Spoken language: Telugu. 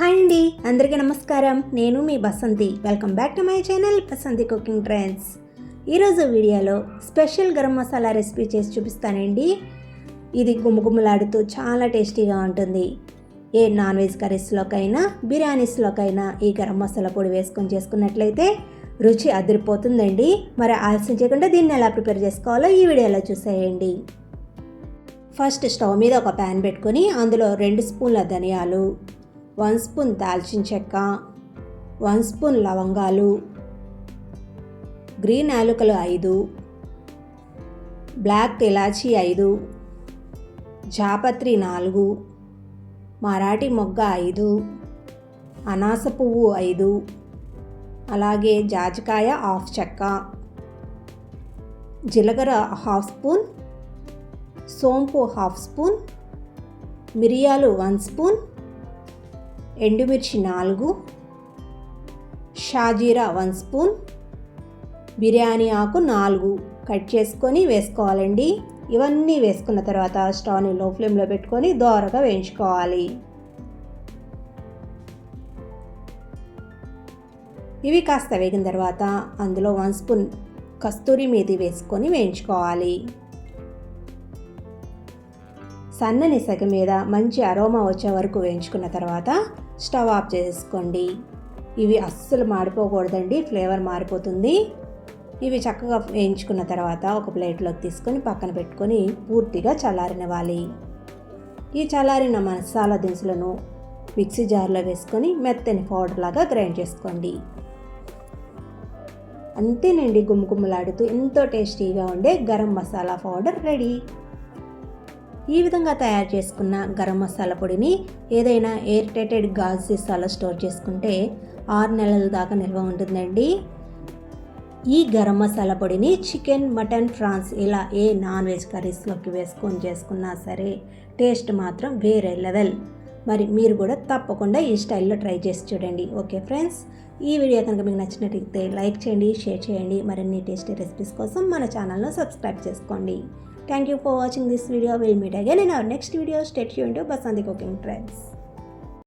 హాయ్ అండి అందరికీ నమస్కారం. నేను మీ Basanti. Welcome back to my channel Basanti cooking trends ఈరోజు వీడియోలో స్పెషల్ గరం మసాలా రెసిపీ చేసి చూపిస్తానండి. ఇది గుమగుమలాడుతూ చాలా టేస్టీగా ఉంటుంది. ఏ నాన్ వెజ్ కర్రీస్లోకైనా బిర్యానీస్లోకైనా ఈ గరం మసాలా పొడి వేసుకొని చేసుకున్నట్లయితే రుచి అదిరిపోతుందండి. మరి ఆలస్యం చేయకుండా దీన్ని ఎలా ప్రిపేర్ చేసుకోవాలో ఈ వీడియోలో చూసేయండి. ఫస్ట్ స్టవ్ మీద ఒక ప్యాన్ పెట్టుకొని అందులో రెండు స్పూన్ల ధనియాలు వన్ స్పూన్ దాల్చిన చెక్క వన్ స్పూన్ లవంగాలు గ్రీన్ యాలుకలు ఐదు బ్లాక్ ఇలాచీ ఐదు జాపత్రి నాలుగు మరాఠీ మొగ్గ ఐదు అనాస పువ్వు ఐదు అలాగే జాజికాయ హాఫ్ చెక్క జీలకర్ర హాఫ్ స్పూన్ సోంపు హాఫ్ స్పూన్ మిరియాలు వన్ స్పూన్ ఎండుమిర్చి నాలుగు షాజీరా వన్ స్పూన్ బిర్యానీ ఆకు నాలుగు. కట్ చేసుకొని వేసుకోవాలండి. ఇవన్నీ వేసుకున్న తర్వాత స్టవ్ని లో ఫ్లేమ్లో పెట్టుకొని దోరగా వేయించుకోవాలి. ఇవి కాస్త వేగిన తర్వాత అందులో వన్ స్పూన్ కస్తూరి మీది వేసుకొని వేయించుకోవాలి. సన్నని సగ మీద మంచి అరోమా వచ్చే వరకు వేయించుకున్న తర్వాత స్టవ్ ఆఫ్ చేసుకోండి. ఇవి అస్సలు మాడిపోకూడదండి ఫ్లేవర్ మారిపోతుంది. ఇవి చక్కగా వేయించుకున్న తర్వాత ఒక ప్లేట్లోకి తీసుకొని పక్కన పెట్టుకొని పూర్తిగా చల్లారినవ్వాలి. ఈ చల్లారిన మసాలా దినుసులను మిక్సీ జార్లో వేసుకొని మెత్తని పౌడర్ లాగా గ్రైండ్ చేసుకోండి. అంతేనండి గుమ్మగుమ్మలాడుతూ ఎంతో టేస్టీగా ఉండే గరం మసాలా పౌడర్ రెడీ. ఈ విధంగా తయారు చేసుకున్న గరం మసాలా పొడిని ఏదైనా ఎయిర్ టైటెడ్ గాజు సీసాలో స్టోర్ చేసుకుంటే ఆరు నెలల దాకా నిల్వ ఉంటుందండి. ఈ గరం మసాలా పొడిని చికెన్ మటన్ ఫ్రాన్స్ ఇలా ఏ నాన్ వెజ్ కర్రీస్లోకి వేసుకొని చేసుకున్నా సరే టేస్ట్ మాత్రం వేరే లెవెల్. మరి మీరు కూడా తప్పకుండా ఈ స్టైల్లో ట్రై చేసి చూడండి. Okay friends? ఈ వీడియో కనుక మీకు నచ్చినట్టయితే లైక్ చేయండి షేర్ చేయండి. మరిన్ని టేస్టీ రెసిపీస్ కోసం మన ఛానల్ను సబ్స్క్రైబ్ చేసుకోండి. Thank you for watching this video. We'll meet again in our next video. Stay tuned to Basanti Cooking Trends.